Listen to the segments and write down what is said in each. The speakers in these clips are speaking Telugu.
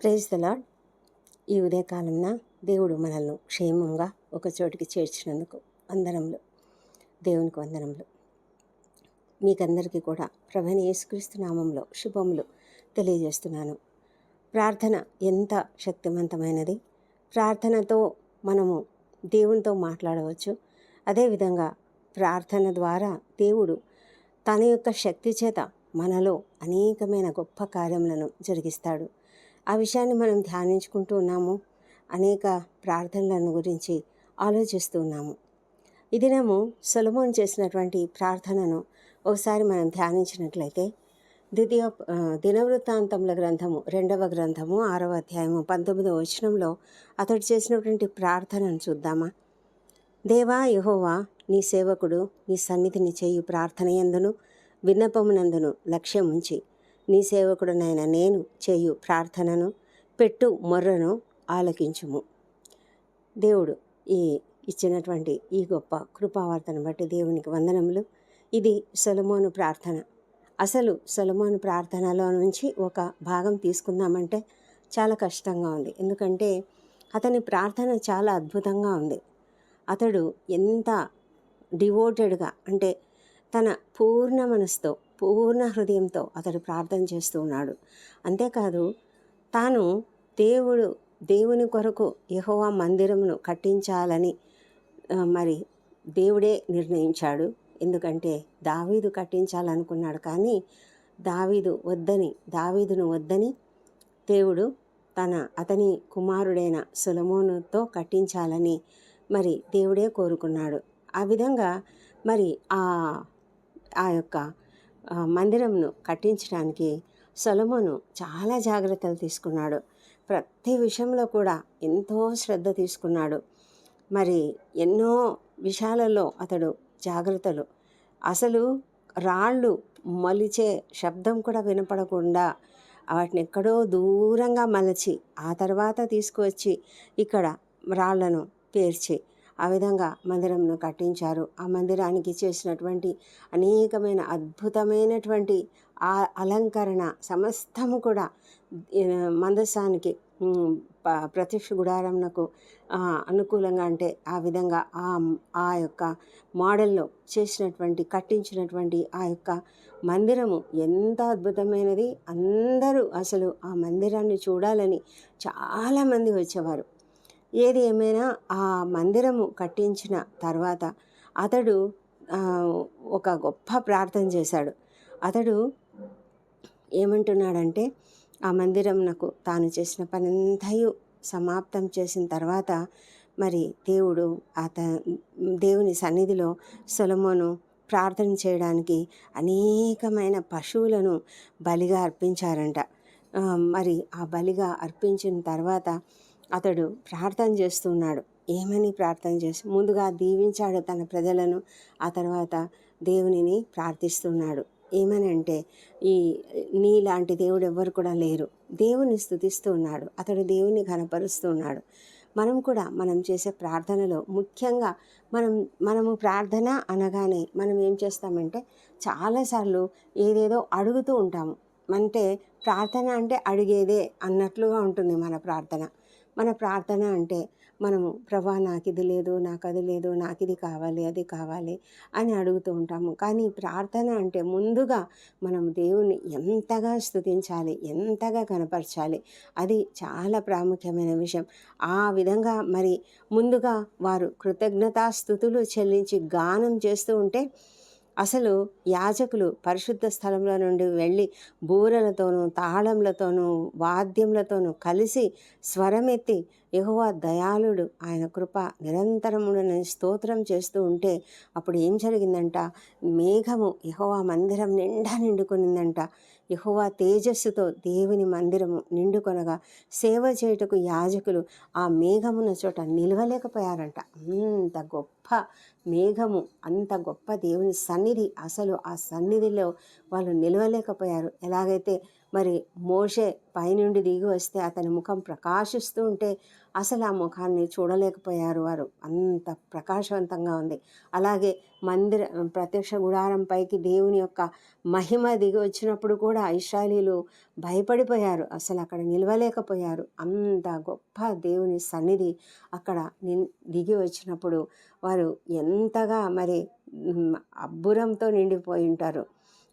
ప్రైజ్ ద లాడ్ ఈ ఉదయకాలంన దేవుడు మనల్ని క్షేమంగా ఒక చోటికి చేర్చినందుకు వందనంలో దేవునికి వందనంలో మీకందరికీ కూడా ప్రభని యేసుక్రీస్తు నామంలో శుభములు తెలియజేస్తున్నాను. ప్రార్థన ఎంత శక్తివంతమైనది. ప్రార్థనతో మనము దేవునితో మాట్లాడవచ్చు. అదేవిధంగా ప్రార్థన ద్వారా దేవుడు తన యొక్క శక్తి చేత మనలో అనేకమైన గొప్ప కార్యములను జరిగిస్తాడు. ఆ విషయాన్ని మనం ధ్యానించుకుంటూ ఉన్నాము. అనేక ప్రార్థనలను గురించి ఆలోచిస్తూ ఉన్నాము. ఈ దినము సొలమోన్ చేసినటువంటి ప్రార్థనను ఒకసారి మనం ధ్యానించినట్లయితే ద్వితీయ దినవృత్తాంతముల గ్రంథము రెండవ గ్రంథము ఆరవ అధ్యాయము పంతొమ్మిదవ వచనంలో అతడు చేసినటువంటి ప్రార్థనను చూద్దామా? దేవా యహోవా నీ సేవకుడు నీ సన్నిధిని చేయు ప్రార్థన ఎందును విన్నపమునందును లక్ష్యముంచి నీ సేవకుడునైన నేను చేయు ప్రార్థనను పెట్టు మొర్రను ఆలకించుము. దేవుడు ఈ ఇచ్చినటువంటి ఈ గొప్ప కృపావార్తను బట్టి దేవునికి వందనములు. ఇది సొలమోను ప్రార్థన. అసలు సొలమోను ప్రార్థనలో నుంచి ఒక భాగం తీసుకుందామంటే చాలా కష్టంగా ఉంది. ఎందుకంటే అతని ప్రార్థన చాలా అద్భుతంగా ఉంది. అతడు ఎంత డివోటెడ్గా అంటే తన పూర్ణ మనసుతో పూర్ణ హృదయంతో అతడు ప్రార్థన చేస్తూ ఉన్నాడు. అంతేకాదు తాను దేవుడు దేవుని కొరకు యహోవా మందిరమును కట్టించాలని మరి దేవుడే నిర్ణయించాడు. ఎందుకంటే దావీదు కట్టించాలనుకున్నాడు కానీ దావీదు వద్దని దావీదును వద్దని దేవుడు తన అతని కుమారుడైన సులమోనుతో కట్టించాలని మరి దేవుడే కోరుకున్నాడు. ఆ విధంగా మరి ఆ ఆ యొక్క మందిరంను కట్టించడానికి సొలమోను చాలా జాగ్రత్తలు తీసుకున్నాడు. ప్రతి విషయంలో కూడా ఎంతో శ్రద్ధ తీసుకున్నాడు. మరి ఎన్నో విషయాలలో అతడు జాగ్రత్తలు. అసలు రాళ్ళు మలిచే శబ్దం కూడా వినపడకుండా వాటిని ఎక్కడో దూరంగా మలచి ఆ తర్వాత తీసుకువచ్చి ఇక్కడ రాళ్ళను పేర్చి ఆ విధంగా మందిరంను కట్టించారు. ఆ మందిరానికి చేసినటువంటి అనేకమైన అద్భుతమైనటువంటి ఆ అలంకరణ సమస్తము కూడా మందసానికి మందస్సానికి ప- ప్రత్యక్ష గుడారంనకు అనుకూలంగా అంటే ఆ విధంగా ఆ ఆ యొక్క మోడల్లో చేసినటువంటి కట్టించినటువంటి ఆ యొక్క మందిరము ఎంత అద్భుతమైనది. అందరూ అసలు ఆ మందిరాన్ని చూడాలని చాలామంది వచ్చేవారు. ఏది ఏమైనా ఆ మందిరము కట్టించిన తర్వాత అతడు ఒక గొప్ప ప్రార్థన చేశాడు. అతడు ఏమంటున్నాడంటే ఆ మందిరం నాకు తాను చేసిన పనంతయు సమాప్తం చేసిన తర్వాత మరి దేవుడు అత దేవుని సన్నిధిలో సొలమోను ప్రార్థన చేయడానికి అనేకమైన పశువులను బలిగా అర్పించారంట. మరి ఆ బలిగా అర్పించిన తర్వాత అతడు ప్రార్థన చేస్తున్నాడు. ఏమని ప్రార్థన చేసి ముందుగా దీవించాడు తన ప్రజలను ఆ తర్వాత దేవునిని ప్రార్థిస్తున్నాడు. ఏమని అంటే ఈ నీలాంటి దేవుడు ఎవ్వరు కూడా లేరు. దేవుని స్థుతిస్తూ ఉన్నాడు అతడు దేవుని ఘనపరుస్తూ ఉన్నాడు మనం కూడా మనం చేసే ప్రార్థనలో ముఖ్యంగా మనం మనము ప్రార్థన అనగానే మనం ఏం చేస్తామంటే చాలాసార్లు ఏదేదో అడుగుతూ ఉంటాము. అంటే ప్రార్థన అంటే అడిగేదే అన్నట్లుగా ఉంటుంది మన ప్రార్థన. మన ప్రార్థన అంటే మనము ప్రభా నాకు ఇది లేదు నాకు అది లేదు నాకు ఇది కావాలి అది కావాలి అని అడుగుతూ ఉంటాము. కానీ ప్రార్థన అంటే ముందుగా మనం దేవుని ఎంతగా స్తుతించాలి ఎంతగా కనపరచాలి అది చాలా ప్రాముఖ్యమైన విషయం. ఆ విధంగా మరి ముందుగా వారు కృతజ్ఞతాస్థుతులు చెల్లించి గానం చేస్తూ ఉంటే అసలు యాజకులు పరిశుద్ధ స్థలంలో నుండి వెళ్ళి బూరలతోనూ తాళంలతోనూ వాద్యములతోనూ కలిసి స్వరమెత్తి యెహోవా దయాళుడు. ఆయన కృప నిరంతరముడని స్తోత్రం చేస్తూ ఉంటే అప్పుడు ఏం జరిగిందంట? మేఘము యెహోవా మందిరం నిండా నిండుకొనిందంట. యెహోవా తేజస్సుతో దేవుని మందిరము నిండుకొనగా సేవ చేయుటకు యాజకులు ఆ మేఘమున్న చోట నిలవలేకపోయారంట. అంత గొప్ప మేఘము అంత గొప్ప దేవుని సన్నిధి అసలు ఆ సన్నిధిలో వాళ్ళు నిలవలేకపోయారు. ఎలాగైతే మరి మోషే పైనుండి దిగి వస్తే అతని ముఖం ప్రకాశిస్తూ ఉంటే అసలు ఆ ముఖాన్ని చూడలేకపోయారు వారు. అంత ప్రకాశవంతంగా ఉంది. అలాగే మందిర ప్రత్యక్ష గుడారం పైకి దేవుని యొక్క మహిమ దిగి వచ్చినప్పుడు కూడా ఐశాలీలు భయపడిపోయారు. అసలు అక్కడ నిలవలేకపోయారు. అంత గొప్ప దేవుని సన్నిధి అక్కడ ని దిగి వచ్చినప్పుడు వారు ఎంతగా మరి అబ్బురంతో నిండిపోయి ఉంటారు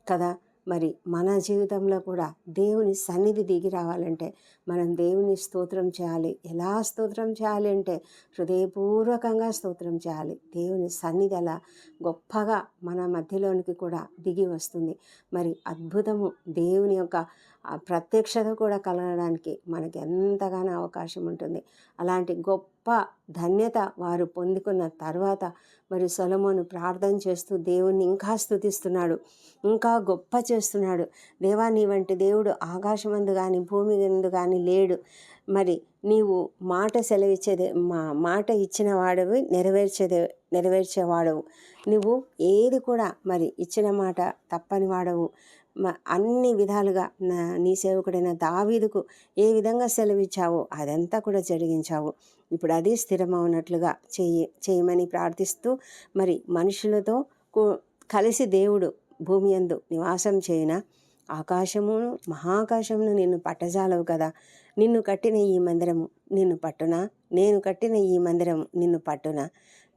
కదా. మరి మన జీవితంలో కూడా దేవుని సన్నిధి దిగి రావాలంటే మనం దేవుని స్తోత్రం చేయాలి. ఎలా స్తోత్రం చేయాలి అంటే హృదయపూర్వకంగా స్తోత్రం చేయాలి. దేవుని సన్నిధి అలా గొప్పగా మన మధ్యలోనికి కూడా దిగి వస్తుంది. మరి అద్భుతము దేవుని యొక్క ఆ ప్రత్యక్షత కూడా కలగడానికి మనకి ఎంతగానో అవకాశం ఉంటుంది. అలాంటి గొప్ప ధన్యత వారు పొందుకున్న తర్వాత మరి సొలమోను ప్రార్థన చేస్తూ దేవుణ్ణి ఇంకా స్తుతిస్తున్నాడు ఇంకా గొప్ప చేస్తున్నాడు. దేవా నీ వంటి దేవుడు ఆకాశమందు కానీ భూమి ఎందు కానీ లేడు. మరి నీవు మాట సెలవిచ్చేదే మా మాట ఇచ్చిన వాడవి నెరవేర్చేదే నెరవేర్చేవాడవు. నువ్వు ఏది కూడా మరి ఇచ్చిన మాట తప్పని వాడవు మ- అన్ని విధాలుగా నా నీ సేవకుడైన దావీదుకు ఏ విధంగా సెలవిచ్చావో అదంతా కూడా జరిగించావు. ఇప్పుడు అది స్థిరమవునట్లుగా చేయి చేయమని ప్రార్థిస్తూ మరి మనుషులతో కూ- కలిసి దేవుడు భూమి యందు నివాసం చేయన ఆకాశమును మహాకాశమును నిన్ను పట్టజాలవు కదా. నిన్ను కట్టిన ఈ మందిరము నిన్ను పట్టున నేను కట్టిన ఈ మందిరము నిన్ను పట్టున.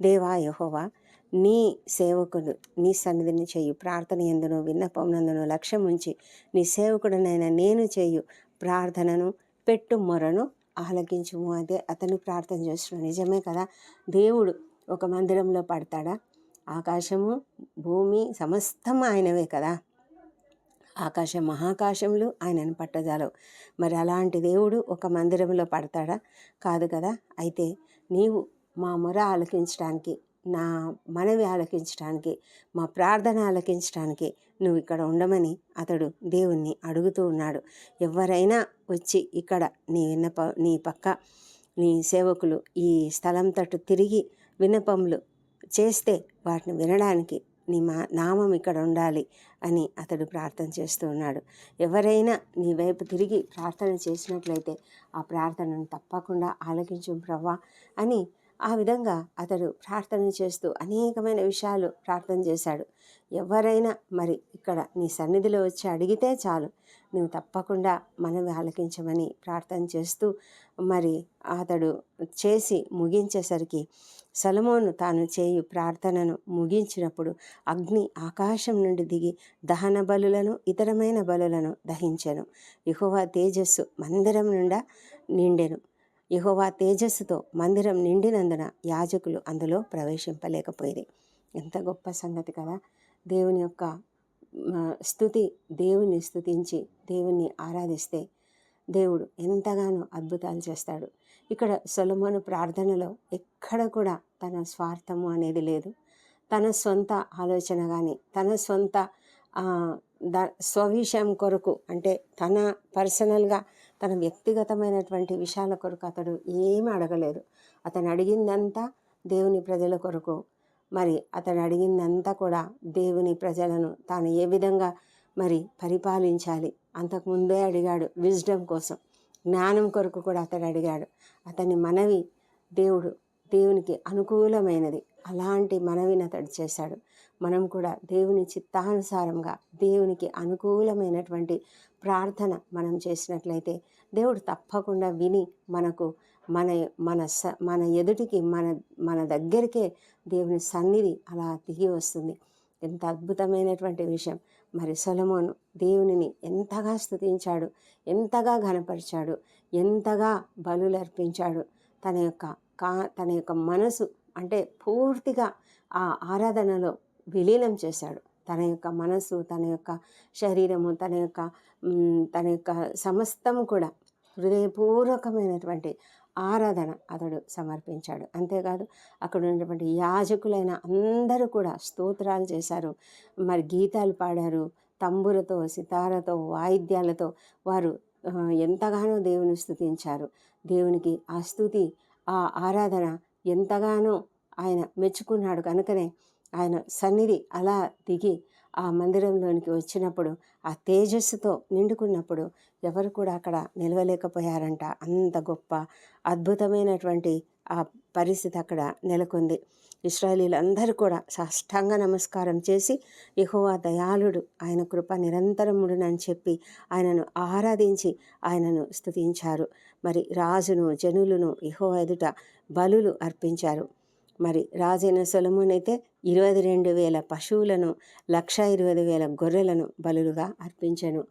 దేవా యహోవా నీ సేవకుడు నీ సన్నిధిని చేయు. ప్రార్థన ఎందును విన్నపమునందును లక్ష్యం ఉంచి నీ సేవకుడనైనా నేను చేయు ప్రార్థనను పెట్టు మొరను ఆలకించుము. అదే అతను ప్రార్థన చేస్తున్నాడు. నిజమే కదా? దేవుడు ఒక మందిరంలో పడతాడా? ఆకాశము భూమి సమస్తం ఆయనవే కదా? ఆకాశం మహాకాశములు ఆయనను పట్టజాలవు. మరి అలాంటి దేవుడు ఒక మందిరంలో పడతాడా? కాదు కదా? అయితే నీవు మా మొర ఆలకించడానికి నా మనవి ఆలకించడానికి మా ప్రార్థన ఆలకించడానికి నువ్వు ఇక్కడ ఉండమని అతడు దేవుణ్ణి అడుగుతూ ఉన్నాడు. ఎవరైనా వచ్చి ఇక్కడ నీ విన్నప నీ పక్క నీ సేవకులు ఈ స్థలం తట్టు తిరిగి విన్నపములు చేస్తే వాటిని వినడానికి నీ మా నామం ఇక్కడ ఉండాలి అని అతడు ప్రార్థన చేస్తూ ఉన్నాడు. ఎవరైనా నీ వైపు తిరిగి ప్రార్థన చేసినట్లయితే ఆ ప్రార్థనను తప్పకుండా ఆలకించు ప్రవ్వా అని ఆ విధంగా అతడు ప్రార్థన చేస్తూ అనేకమైన విషయాలు ప్రార్థన చేశాడు. ఎవరైనా మరి ఇక్కడ నీ సన్నిధిలో వచ్చి అడిగితే చాలు. నువ్వు తప్పకుండా మనవి ఆలకించమని ప్రార్థన చేస్తూ మరి అతడు చేసి ముగించేసరికి సలమోను తాను చేయు ప్రార్థనను ముగించినప్పుడు అగ్ని ఆకాశం నుండి దిగి దహన బలులను ఇతరమైన బలులను దహించెను. యెహోవా తేజస్సు మందిరం నుండా నిండెను. యహోవా తేజస్సుతో మందిరం నిండినందున యాజకులు అందులో ప్రవేశింపలేకపోయేది ఎంత గొప్ప సంగతి కదా! దేవుని యొక్క స్థుతి దేవుని స్థుతించి దేవుణ్ణి ఆరాధిస్తే దేవుడు ఎంతగానో అద్భుతాలు చేస్తాడు. ఇక్కడ సొలమోను ప్రార్థనలో ఎక్కడ కూడా తన స్వార్థము అనేది లేదు. తన సొంత ఆలోచన కానీ తన సొంత ద స్వవిషయం కొరకు అంటే తన పర్సనల్గా తన వ్యక్తిగతమైనటువంటి విషయాల కొరకు అతడు ఏమీ అడగలేదు. అతను అడిగిందంతా దేవుని ప్రజల కొరకు. మరి అతడు అడిగిందంతా కూడా దేవుని ప్రజలను తాను ఏ విధంగా మరి పరిపాలించాలి? అంతకుముందే అడిగాడు విజ్డమ్ కోసం. జ్ఞానం కొరకు కూడా అతడు అడిగాడు. అతని మనవి దేవుడు దేవునికి అనుకూలమైనది. అలాంటి మనవిని అతడు చేశాడు. మనం కూడా దేవుని చిత్తానుసారంగా దేవునికి అనుకూలమైనటువంటి ప్రార్థన మనం చేసినట్లయితే దేవుడు తప్పకుండా విని మనకు మన మన స మన ఎదుటికి మన మన దగ్గరికే దేవుని సన్నిధి అలా దిగి వస్తుంది. ఎంత అద్భుతమైనటువంటి విషయం. మరి సొలమోను దేవునిని ఎంతగా స్తుతించాడు ఎంతగా ఘనపరిచాడు ఎంతగా బలులర్పించాడు. తన యొక్క కా తన యొక్క మనసు అంటే పూర్తిగా ఆ ఆరాధనలో విలీనం చేశాడు. తన యొక్క మనసు తన యొక్క శరీరము తన యొక్క తన యొక్క సమస్తం కూడా హృదయపూర్వకమైనటువంటి ఆరాధన అతడు సమర్పించాడు. అంతేకాదు అక్కడ ఉన్నటువంటి యాజకులైన అందరూ కూడా స్తోత్రాలు చేశారు. మరి గీతాలు పాడారు తంబురతో సితారతో వాయిద్యాలతో వారు ఎంతగానో దేవుని స్థుతించారు. దేవునికి ఆ స్థుతి ఆ ఆరాధన ఎంతగానో ఆయన మెచ్చుకున్నాడు. కనుకనే ఆయన సన్నిధి అలా దిగి ఆ మందిరంలోనికి వచ్చినప్పుడు ఆ తేజస్సుతో నిండుకున్నప్పుడు ఎవరు కూడా అక్కడ నిలవలేకపోయారంట. అంత గొప్ప అద్భుతమైనటువంటి ఆ పరిస్థితి అక్కడ నెలకొంది. ఇస్రాయలీలందరూ కూడా సాష్టాంగ నమస్కారం చేసి యహోవా దయాళుడు ఆయన కృప నిరంతరముడునని చెప్పి ఆయనను ఆరాధించి ఆయనను స్తుతించారు. మరి రాజును జనులను యహోవా ఎదుట బలులు అర్పించారు. మరి రాజైన సొలమునైతే ఇరవై రెండు వేల పశువులను లక్ష ఇరవై వేల గొర్రెలను బలులుగా అర్పించెను.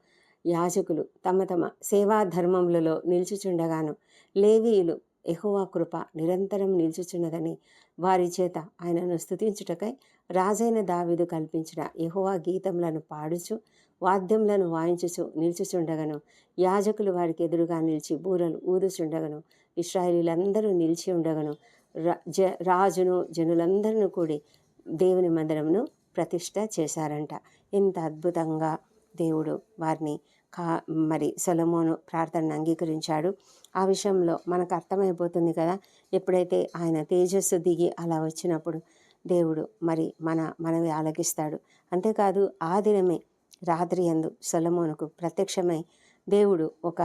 యాజకులు తమ తమ సేవా ధర్మములలో నిలుచుచుండగాను లేవీయులు ఎహోవా కృప నిరంతరం నిలుచుచున్నదని వారి చేత ఆయనను స్తుతించుటకై రాజైన దావిదు కల్పించిన ఎహోవా గీతములను పాడుచు వాద్యములను వాయించుచు నిలుచుచుండగను. యాజకులు వారికి ఎదురుగా నిలిచి బూరలు ఊదుచుండగను. ఇస్రాయిలీలందరూ నిలిచి ఉండగను. రా- జ రాజును జనులందరినూ కూడి దేవుని మందిరంను ప్రతిష్ట చేశారంట. ఎంత అద్భుతంగా దేవుడు వారిని కా మరి సొలమోను ప్రార్థనను అంగీకరించాడు. ఆ విషయంలో మనకు అర్థమైపోతుంది కదా ఎప్పుడైతే ఆయన తేజస్సు దిగి అలా వచ్చినప్పుడు దేవుడు మరి మన మనవి ఆలకిస్తాడు. అంతేకాదు ఆ దినమే రాత్రి అందు సొలమోనుకు ప్రత్యక్షమై దేవుడు ఒక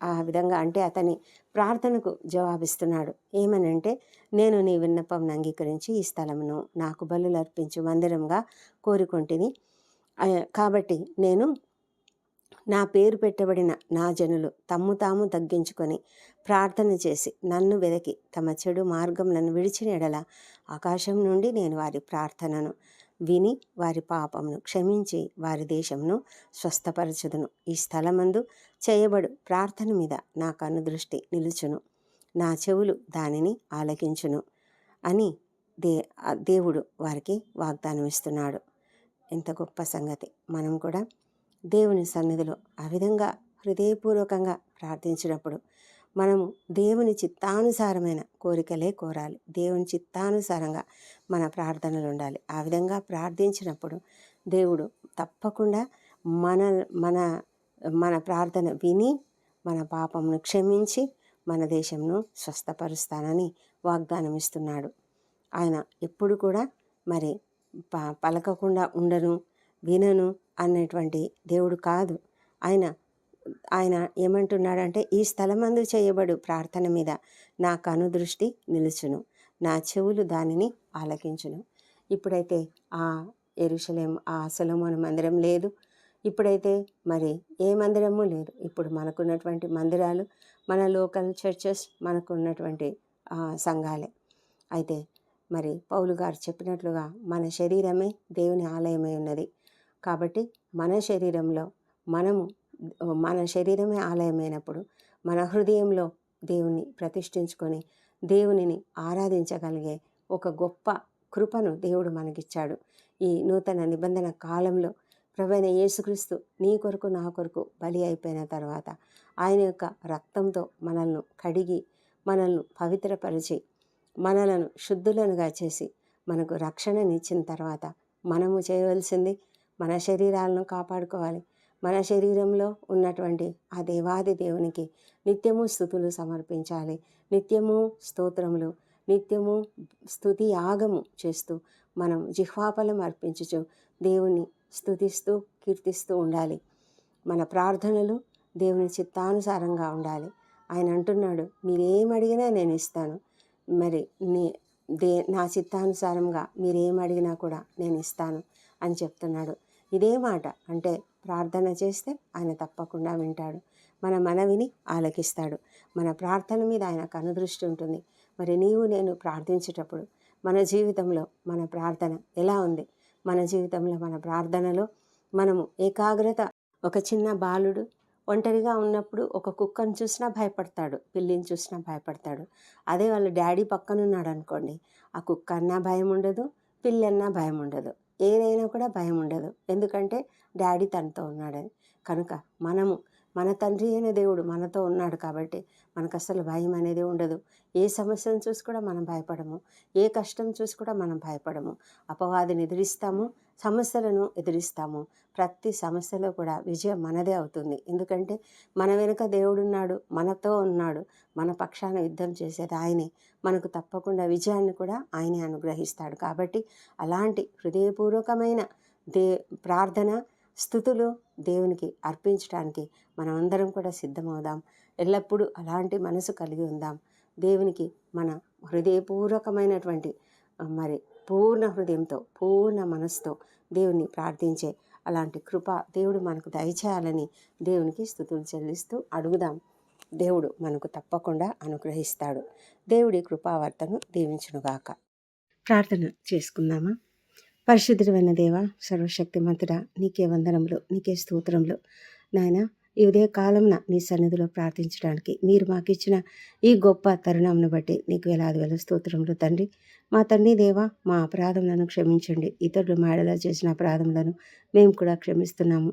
ఆ విధంగా అంటే అతని ప్రార్థనకు జవాబిస్తున్నాడు. ఏమనంటే నేను నీ విన్నపం అంగీకరించి ఈ స్థలమును నాకు బలులు అర్పించు మందిరంగా కోరుకుంటుని. కాబట్టి నేను నా పేరు పెట్టబడిన నా జనులు తమ్ము తాము తగ్గించుకొని ప్రార్థన చేసి నన్ను వెదకి తమ చెడు మార్గములను విడిచిన ఎడల ఆకాశం నుండి నేను వారి ప్రార్థనను విని వారి పాపమును క్షమించి వారి దేశమును స్వస్థపరచుదును. ఈ స్థలమందు చేయబడు ప్రార్థన మీద నా కనుదృష్టి నిలుచును. నా చెవులు దానిని ఆలకించును అని దే దేవుడు వారికి వాగ్దానం ఇస్తున్నాడు ఎంత గొప్ప సంగతి. మనం కూడా దేవుని సన్నిధిలో ఆ విధంగా హృదయపూర్వకంగా ప్రార్థించినప్పుడు మనము దేవుని చిత్తానుసారమైన కోరికలే కోరాలి. దేవుని చిత్తానుసారంగా మన ప్రార్థనలు ఉండాలి. ఆ విధంగా ప్రార్థించినప్పుడు దేవుడు తప్పకుండా మన మన మన ప్రార్థన విని మన పాపమును క్షమించి మన దేశంను స్వస్థపరుస్తానని వాగ్దానం ఇస్తున్నాడు. ఆయన ఎప్పుడు కూడా మరి ప పలకకుండా ఉండను వినను అనేటువంటి దేవుడు కాదు. ఆయన ఆయన ఏమంటున్నాడంటే ఈ స్థలమందు చేయబడు ప్రార్థన మీద నా కనుదృష్టి నిలుచును. నా చెవులు దానిని ఆలకించును. ఇప్పుడైతే ఆ ఎరుషలేం ఆ సొలొమోను మందిరం లేదు. ఇప్పుడైతే మరి ఏ మందిరము లేదు. ఇప్పుడు మనకున్నటువంటి మందిరాలు మన లోకల్ చర్చెస్ మనకున్నటువంటి సంఘాలే. అయితే మరి పౌలు గారు చెప్పినట్లుగా మన శరీరమే దేవుని ఆలయమై ఉన్నది. కాబట్టి మన శరీరంలో మనము మన శరీరమే ఆలయమైనప్పుడు మన హృదయంలో దేవుని ప్రతిష్ఠించుకొని దేవునిని ఆరాధించగలిగే ఒక గొప్ప కృపను దేవుడు మనకిచ్చాడు. ఈ నూతన నిబంధన కాలంలో ప్రభైన యేసుక్రీస్తు నీ కొరకు నా కొరకు బలి అయిపోయిన తర్వాత ఆయన యొక్క రక్తంతో మనల్ని కడిగి మనల్ని పవిత్రపరిచి మనలను శుద్ధులనుగా చేసి మనకు రక్షణనిచ్చిన తర్వాత మనము చేయవలసింది మన శరీరాలను కాపాడుకోవాలి. మన శరీరంలో ఉన్నటువంటి ఆ దేవాది దేవునికి నిత్యము స్థుతులు సమర్పించాలి. నిత్యము స్తోత్రములు నిత్యము స్తుతి యాగము చేస్తూ మనం జిహ్వాపలం అర్పించుచు దేవుని స్థుతిస్తూ కీర్తిస్తూ ఉండాలి. మన ప్రార్థనలు దేవుని చిత్తానుసారంగా ఉండాలి. ఆయన అంటున్నాడు మీరేం అడిగినా నేను ఇస్తాను. మరి నీ దే నా చిత్తానుసారంగా మీరేం అడిగినా కూడా నేను ఇస్తాను అని చెప్తున్నాడు. ఇదే మాట అంటే ప్రార్థన చేస్తే ఆయన తప్పకుండా వింటాడు. మన మనవిని ఆలకిస్తాడు. మన ప్రార్థన మీద ఆయన కనుదృష్టి ఉంటుంది. మరి నీవు నేను ప్రార్థించేటప్పుడు మన జీవితంలో మన ప్రార్థన ఎలా ఉంది? మన జీవితంలో మన ప్రార్థనలో మనము ఏకాగ్రత ఒక చిన్న బాలుడు ఒంటరిగా ఉన్నప్పుడు ఒక కుక్కను చూసినా భయపడతాడు పిల్లిని చూసినా భయపడతాడు. అదే వాళ్ళ డాడీ పక్కన ఉన్నాడు అనుకోండి ఆ కుక్క అన్నా భయం ఉండదు పిల్లన్నా భయం ఉండదు. ఏదైనా కూడా భయం ఉండదు. ఎందుకంటే డాడీ తనతో ఉన్నాడని కనుక మనము మన తండ్రి అయిన దేవుడు మనతో ఉన్నాడు కాబట్టి మనకు అసలు భయం అనేది ఉండదు. ఏ సమస్యను చూసి కూడా మనం భయపడము. ఏ కష్టం చూసి కూడా మనం భయపడము. అపవాదిని ఎదిరిస్తాము. సమస్యలను ఎదిరిస్తాము. ప్రతి సమస్యలో కూడా విజయం మనదే అవుతుంది. ఎందుకంటే మన వెనుక దేవుడున్నాడు మనతో ఉన్నాడు మన పక్షాన యుద్ధం చేసేది ఆయనే. మనకు తప్పకుండా విజయాన్ని కూడా ఆయనే అనుగ్రహిస్తాడు. కాబట్టి అలాంటి హృదయపూర్వకమైన దే ప్రార్థన స్థుతులు దేవునికి అర్పించడానికి మనం అందరం కూడా సిద్ధమవుదాం. ఎల్లప్పుడూ అలాంటి మనసు కలిగి ఉందాం. దేవునికి మన హృదయపూర్వకమైనటువంటి మరి పూర్ణ హృదయంతో పూర్ణ మనసుతో దేవుని ప్రార్థించే అలాంటి కృప దేవుడు మనకు దయచేయాలని దేవునికి స్థుతులు చెల్లిస్తూ అడుగుదాం. దేవుడు మనకు తప్పకుండా అనుగ్రహిస్తాడు. దేవుడి కృపావర్తను దీవించునుగాక. ప్రార్థన చేసుకుందామా? పరిశుద్ధమైన దేవ సర్వశక్తిమంతుడా నీకే వందనములు నీకే స్తోత్రములు. నాయన ఈ ఉదయకాలంన నీ సన్నిధిలో ప్రార్థించడానికి మీరు మాకు ఇచ్చిన ఈ గొప్ప తరుణంను బట్టి నీకు వేలాది వేల స్తోత్రములు తండ్రి. మా తండ్రి దేవ మా అపరాధములను క్షమించండి. ఇతరులు మేడలో చేసిన అపరాధములను మేము కూడా క్షమిస్తున్నాము.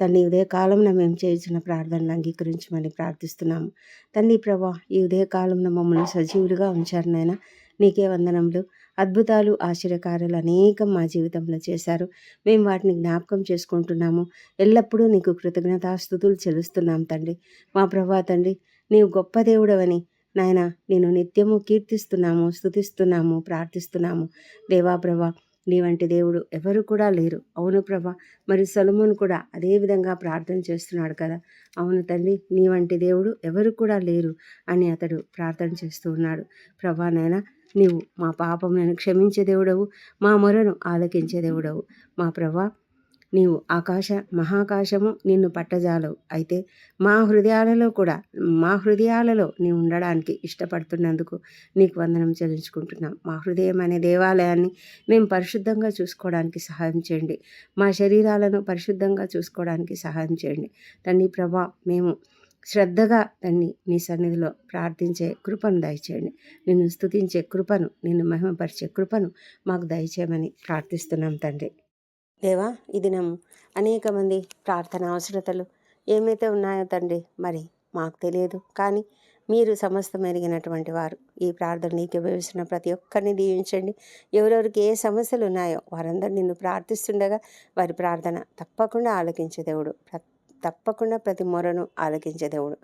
తండ్రి ఉదయకాలంన కాలంలో మేము చేసిన ప్రార్థనలు అంగీకరించమని ప్రార్థిస్తున్నాము. తండ్రి ప్రభా ఈ ఉదయకాలంన కాలంలో మమ్మల్ని సజీవులుగా ఉంచారు నాయన. నీకే వందనములు. అద్భుతాలు ఆశ్చర్యకారులు అనేకం మా జీవితంలో చేశారు. మేము వాటిని జ్ఞాపకం చేసుకుంటున్నాము. ఎల్లప్పుడూ నీకు కృతజ్ఞతాస్థుతులు చెలుస్తున్నాం తండ్రి. మా ప్రభా తండ్రి నీవు గొప్ప దేవుడవని నాయన నేను నిత్యము కీర్తిస్తున్నాము స్తుతిస్తున్నాము ప్రార్థిస్తున్నాము. దేవా ప్రభా నీ వంటి దేవుడు ఎవరు కూడా లేరు. అవును ప్రభా మరి సొలమును కూడా అదే విధంగా ప్రార్థన చేస్తున్నాడు కదా. అవును తల్లి నీ వంటి దేవుడు ఎవరు కూడా లేరు అని అతడు ప్రార్థన చేస్తూ ఉన్నాడు. ప్రభా నాయన నీవు మా పాపములను క్షమించే దేవుడవు మా మొరను ఆలకించే దేవుడవు. మా ప్రభా నీవు ఆకాశ మహాకాశము నిన్ను పట్టజాలవు. అయితే మా హృదయాలలో కూడా మా హృదయాలలో నీవు ఉండడానికి ఇష్టపడుతున్నందుకు నీకు వందనం చెల్లించుకుంటున్నాం. మా హృదయం అనే దేవాలయాన్ని మేము పరిశుద్ధంగా చూసుకోవడానికి సహాయం చేయండి. మా శరీరాలను పరిశుద్ధంగా చూసుకోవడానికి సహాయం చేయండి. తండ్రి ప్రభా మేము శ్రద్ధగా తండ్రి నీ సన్నిధిలో ప్రార్థించే కృపను దయచేయండి. నిన్ను స్తుతించే కృపను నిన్ను మహిమపరిచే కృపను మాకు దయచేయమని ప్రార్థిస్తున్నాం తండ్రి. దేవా ఈ దినం అనేక మంది ప్రార్థన అవసరతలు ఏమైతే ఉన్నాయో తండ్రి మరి మాకు తెలియదు. కానీ మీరు సమస్తం ఎరిగినటువంటి వారు ఈ ప్రార్థన నీకు వేసిన ప్రతి ఒక్కరిని దీవించండి. ఎవరెవరికి ఏ సమస్యలు ఉన్నాయో వారందరూ నిన్ను ప్రార్థిస్తుండగా వారి ప్రార్థన తప్పకుండా ఆలకించే దేవుడు. ప్ర- తప్పకుండా ప్రతి మొరను ఆలకించే దేవుడు.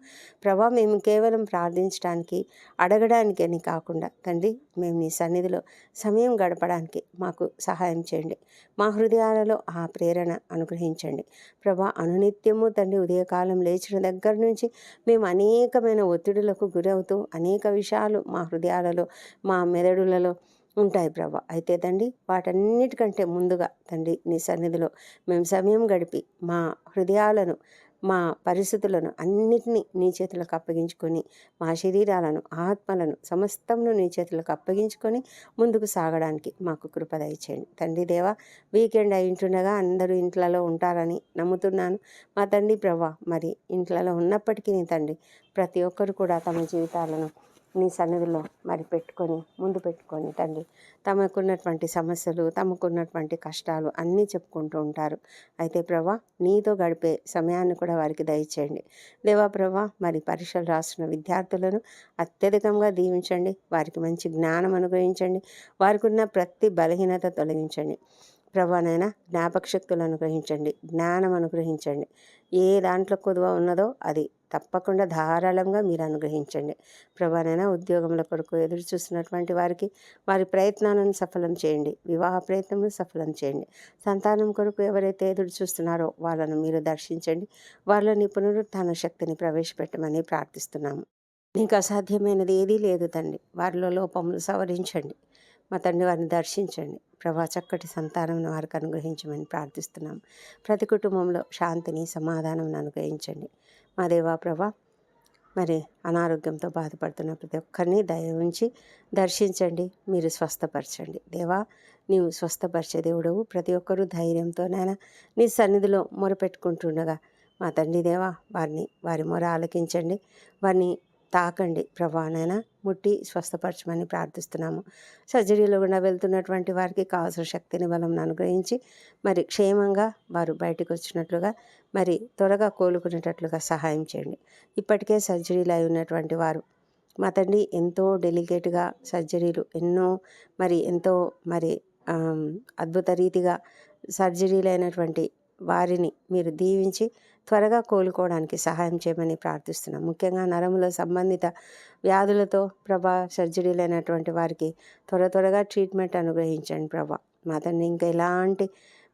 ప్రభా మేము కేవలం ప్రార్థించడానికి అడగడానికి అని కాకుండా తండ్రి మేము నీ సన్నిధిలో సమయం గడపడానికి మాకు సహాయం చేయండి. మా హృదయాలలో ఆ ప్రేరణ అనుగ్రహించండి. ప్రభా అనునిత్యము తండ్రి ఉదయకాలం లేచిన దగ్గర నుంచి మేము అనేకమైన ఒత్తిడులకు గురవుతూ అనేక విషయాలు మా హృదయాలలో మా మెదడులలో ఉంటాయి ప్రభా అయితే తండ్రి వాటన్నిటికంటే ముందుగా తండ్రి నీ సన్నిధిలో మేము సమయం గడిపి మా హృదయాలను మా పరిస్థితులను అన్నిటినీ నీ చేతులకు అప్పగించుకొని మా శరీరాలను ఆత్మలను సమస్తమును నీ చేతులకు అప్పగించుకొని ముందుకు సాగడానికి మాకు కృప దయచేయండి. తండ్రి దేవా వీకెండ్ అయింటుండగా అందరూ ఇంట్లలో ఉంటారని నమ్ముతున్నాను. మా తండ్రి ప్రభా మరి ఇంట్లలో ఉన్నప్పటికీ నీ తండ్రి ప్రతి ఒక్కరు కూడా తమ జీవితాలను నీ సన్నిధిలో మరి పెట్టుకొని ముందు పెట్టుకొని తండ్రి తమకున్నటువంటి సమస్యలు తమకున్నటువంటి కష్టాలు అన్నీ చెప్పుకుంటూ ఉంటారు. అయితే ప్రభా నీతో గడిపే సమయాన్ని కూడా వారికి దయచేయండి. దేవా ప్రభా మరి పరీక్షలు రాస్తున్న విద్యార్థులను అత్యధికంగా దీవించండి. వారికి మంచి జ్ఞానం అనుగ్రహించండి. వారికి ఉన్న ప్రతి బలహీనత తొలగించండి. ప్రభానైనా జ్ఞాపక శక్తులు అనుగ్రహించండి జ్ఞానం అనుగ్రహించండి. ఏ దాంట్లో కొదువ ఉన్నదో అది తప్పకుండా ధారాళంగా మీరు అనుగ్రహించండి. ప్రభానైనా ఉద్యోగముల కొరకు ఎదురు చూస్తున్నటువంటి వారికి వారి ప్రయత్నాలను సఫలం చేయండి వివాహ ప్రయత్నం సఫలం చేయండి. సంతానం కొరకు ఎవరైతే ఎదురు చూస్తున్నారో వాళ్ళను మీరు దర్శించండి. వారిలో నిపుణుడు శక్తిని ప్రవేశపెట్టమని ప్రార్థిస్తున్నాము. నీకు అసాధ్యమైనది ఏదీ లేదు తండ్రి. వారిలో లోపములు సవరించండి. మా తండ్రి వారిని దర్శించండి. ప్రభా చక్కటి సంతానం వారికి అనుగ్రహించమని ప్రార్థిస్తున్నాం. ప్రతి కుటుంబంలో శాంతిని సమాధానం అనుగ్రహించండి. మా దేవా ప్రభా మరి అనారోగ్యంతో బాధపడుతున్న ప్రతి ఒక్కరిని దయ ఉంచి దర్శించండి మీరు స్వస్థపరచండి. దేవా నీవు స్వస్థపరిచే దేవుడవు. ప్రతి ఒక్కరూ ధైర్యంతో నాయన నీ సన్నిధిలో మొరపెట్టుకుంటుండగా మా తండ్రి దేవా వారిని వారి మొర ఆలకించండి. వారిని తాకండి ప్రభానైనా. ముట్టి స్వస్థపరచమని ప్రార్థిస్తున్నాము. సర్జరీలో గుండా వెళ్తున్నటువంటి వారికి కావాల్సిన శక్తిని బలం అనుగ్రహించి మరి క్షేమంగా వారు బయటకు వచ్చినట్లుగా మరి త్వరగా కోలుకునేటట్లుగా సహాయం చేయండి. ఇప్పటికే సర్జరీలు అయి ఉన్నటువంటి వారు మా తండ్రి ఎంతో డెలికేట్గా సర్జరీలు ఎన్నో మరి ఎంతో మరి అద్భుత రీతిగా సర్జరీలు అయినటువంటి వారిని మీరు దీవించి త్వరగా కోలుకోవడానికి సహాయం చేయమని ప్రార్థిస్తున్నాం. ముఖ్యంగా నరముల సంబంధిత వ్యాధులతో ప్రభా సర్జరీలైనటువంటి వారికి త్వర త్వరగా ట్రీట్మెంట్ అనుగ్రహించండి ప్రభా. మా తండ్రి ఇంకా ఎలాంటి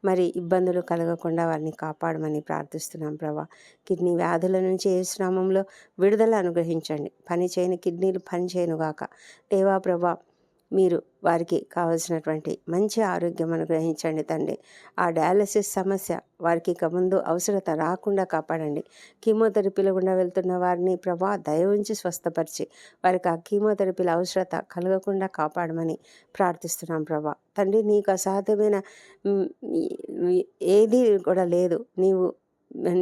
మరి ఇబ్బందులు కలగకుండా వారిని కాపాడమని ప్రార్థిస్తున్నాం ప్రభా. కిడ్నీ వ్యాధుల నుంచి ఏ శ్రామంలో విడుదల అనుగ్రహించండి. పని చేయని కిడ్నీలు పని చేయనుగాక. దేవా ప్రభా మీరు వారికి కావలసినటువంటి మంచి ఆరోగ్యం అనుగ్రహించండి తండ్రి. ఆ డయాలసిస్ సమస్య వారికి ఇక ముందు అవసరత రాకుండా కాపాడండి. కీమోథెరపీలో గుండా వెళ్తున్న వారిని ప్రభా దయ ఉంచి స్వస్థపరిచి వారికి ఆ కీమోథెరపీల అవసరత కలగకుండా కాపాడమని ప్రార్థిస్తున్నాం ప్రభా. తండ్రి నీకు అసాధ్యమైన ఏది కూడా లేదు. నీవు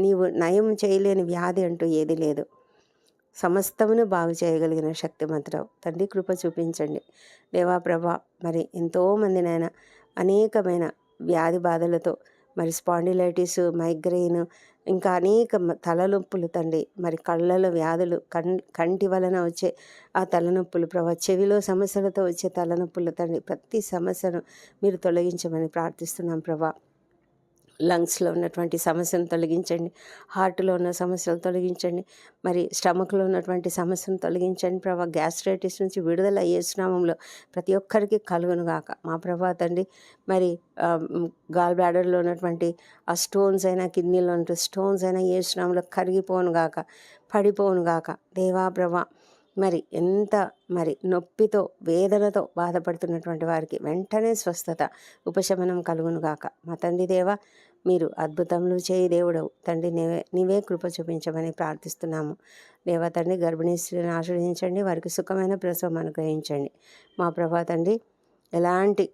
నీవు నయం చేయలేని వ్యాధి అంటూ ఏది లేదు. సమస్తమును బాగు చేయగలిగిన శక్తిమంతుడవు తండ్రి కృప చూపించండి. దేవా ప్రభా మరి ఎంతోమంది నాయన అనేకమైన వ్యాధి బాధలతో మరి స్పాండిలైటిస్ మైగ్రెయిన్ ఇంకా అనేక తలనొప్పులు తండ్రి మరి కళ్ళలో వ్యాధులు కం కంటి వలన వచ్చే ఆ తలనొప్పులు ప్రభా చెవిలో సమస్యలతో వచ్చే తలనొప్పులు తండ్రి ప్రతి సమస్యను మీరు తొలగించమని ప్రార్థిస్తున్నాం ప్రభా. లంగ్స్లో ఉన్నటువంటి సమస్యను తొలగించండి. హార్ట్లో ఉన్న సమస్యలు తొలగించండి. మరి స్టమక్లో ఉన్నటువంటి సమస్యను తొలగించండి. ప్రభా గ్యాస్ట్రైటిస్ నుంచి విడుదల అయ్యే స్నామంలో ప్రతి ఒక్కరికి కలుగును గాక. మా ప్రభా తండ్రి మరి గాల్ బ్లాడర్లో ఉన్నటువంటి ఆ స్టోన్స్ అయినా కిడ్నీలో ఉన్న స్టోన్స్ అయినా ఏ స్నామంలో కరిగిపోను గాక పడిపోను గాక. దేవా ప్రభా మరి ఎంత మరి నొప్పితో వేదనతో బాధపడుతున్నటువంటి వారికి వెంటనే స్వస్థత ఉపశమనం కలుగునుగాక. మా తండ్రి దేవ మీరు అద్భుతములు చేయి దేవుడవు. తండ్రి నీవే నీవే కృప చూపించమని ప్రార్థిస్తున్నాము. దేవా తండ్రి గర్భిణీ స్త్రీని ఆశ్రయించండి వారికి సుఖమైన ప్రసవం అనుగ్రహించండి. మా ప్రభా తండ్రి ఎలాంటి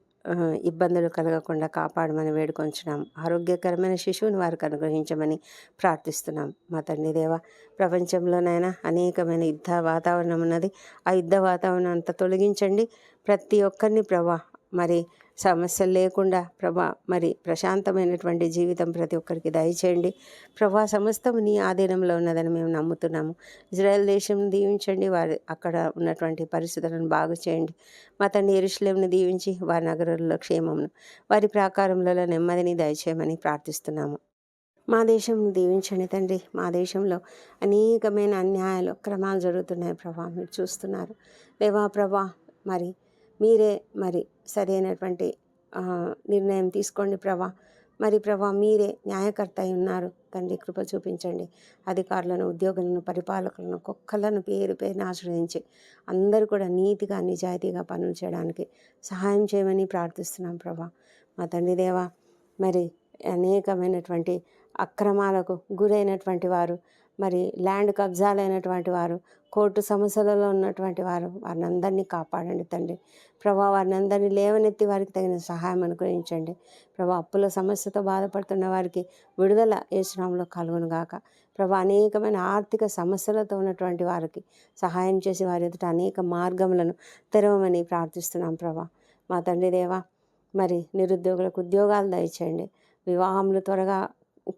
ఇబ్బందులు కలగకుండా కాపాడమని వేడుకొంచున్నాం. ఆరోగ్యకరమైన శిశువుని వారికి అనుగ్రహించమని ప్రార్థిస్తున్నాం. మా తండ్రి దేవ ప్రపంచంలోనైనా అనేకమైన యుద్ధ వాతావరణం ఉన్నది. ఆ యుద్ధ వాతావరణం అంతా తొలగించండి. ప్రతి ఒక్కరిని ప్రభా మరి సమస్యలు లేకుండా ప్రభా మరి ప్రశాంతమైనటువంటి జీవితం ప్రతి ఒక్కరికి దయచేయండి. ప్రభా సమస్తం నీ ఆధీనంలో ఉన్నదని మేము నమ్ముతున్నాము. ఇజ్రాయెల్ దేశం దీవించండి వారి అక్కడ ఉన్నటువంటి పరిస్థితులను బాగు చేయండి. మా తండ్రి దీవించి వారి నగరంలో క్షేమమును వారి ప్రాకారములలో నెమ్మదిని దయచేయమని ప్రార్థిస్తున్నాము. మా దేశం దీవించండి తండ్రి. మా దేశంలో అనేకమైన అన్యాయాలు క్రమాలు జరుగుతున్నాయి ప్రభా మీరు చూస్తున్నారు. దేవా ప్రభా మరి మీరే మరి సరైనటువంటి నిర్ణయం తీసుకోండి ప్రభా. మరి ప్రభా మీరే న్యాయకర్త అయి ఉన్నారు. తండ్రి కృప చూపించండి. అధికారులను ఉద్యోగులను పరిపాలకులను కుక్కలను పేరు పేరుని ఆశ్రయించి అందరూ కూడా నీతిగా నిజాయితీగా పనులు చేయడానికి సహాయం చేయమని ప్రార్థిస్తున్నాం ప్రభా. మా తండ్రి దేవా మరి అనేకమైనటువంటి అక్రమాలకు గురైనటువంటి వారు మరి ల్యాండ్ కబ్జాలైనటువంటి వారు కోర్టు సమస్యలలో ఉన్నటువంటి వారు వారిని అందరినీ కాపాడండి తండ్రి. ప్రభా వారిని అందరినీ లేవనెత్తి వారికి తగిన సహాయం అనుగ్రహించండి. ప్రభా అప్పుల సమస్యతో బాధపడుతున్న వారికి విడుదల ఏసునామంలో కలుగును గాక. ప్రభా అనేకమైన ఆర్థిక సమస్యలతో ఉన్నటువంటి వారికి సహాయం చేసి వారి ఎదుట అనేక మార్గములను తెరవమని ప్రార్థిస్తున్నాం ప్రభా. మా తండ్రి దేవా మరి నిరుద్యోగులకు ఉద్యోగాలు దయచేయండి. వివాహములు త్వరగా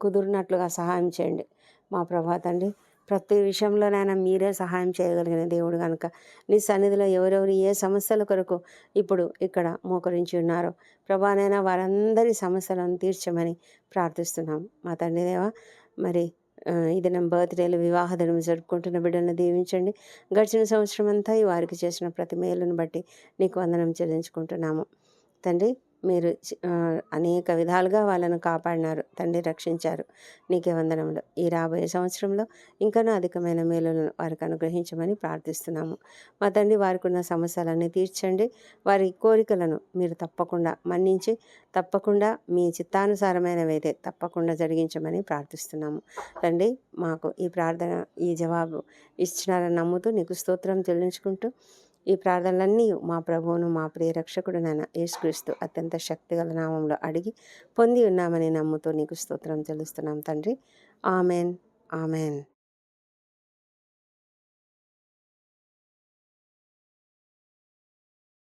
కుదిరినట్లుగా సహాయం చేయండి. మా ప్రభా తండ్రి ప్రతి విషయంలోనైనా మీరే సహాయం చేయగలిగిన దేవుడు కనుక నీ సన్నిధిలో ఎవరెవరు ఏ సమస్యల కొరకు ఇప్పుడు ఇక్కడ మోకరించి ఉన్నారో ప్రభానైనా వారందరి సమస్యలను తీర్చమని ప్రార్థిస్తున్నాం. మా తండ్రి దేవా మరి ఇది నా బర్త్డేలు వివాహ దినం జరుపుకుంటున్న బిడ్డలను దీవించండి. గడిచిన సంవత్సరం అంతా ఈ వారికి చేసిన ప్రతి మేలును బట్టి నీకు వందనం చెల్లించుకుంటున్నాము. తండ్రి మీరు అనేక విధాలుగా వాళ్ళను కాపాడినారు తండ్రి రక్షించారు. నీకే వందనములు. ఈ రాబోయే సంవత్సరంలో ఇంకనూ అధికమైన మేలులను వారికి అనుగ్రహించమని ప్రార్థిస్తున్నాము. మా తండ్రి వారికి ఉన్న సమస్యలన్నీ తీర్చండి. వారి కోరికలను మీరు తప్పకుండా మన్నించి తప్పకుండా మీ చిత్తానుసారమైనవైతే తప్పకుండా జరిగించమని ప్రార్థిస్తున్నాము. తండ్రి మాకు ఈ ప్రార్థన ఈ జవాబు ఇచ్చినారని నమ్ముతూ నీకు స్తోత్రం చెల్లించుకుంటూ ఈ ప్రార్థనలన్నీ మా ప్రభువును మా ప్రియ రక్షకుడు నాన్న యేసుక్రీస్తు అత్యంత శక్తిగల నామంలో అడిగి పొంది ఉన్నామని నమ్ముతూ నీకు స్తోత్రం చెల్లిస్తున్నాం తండ్రి. ఆమెన్. ఆమెన్.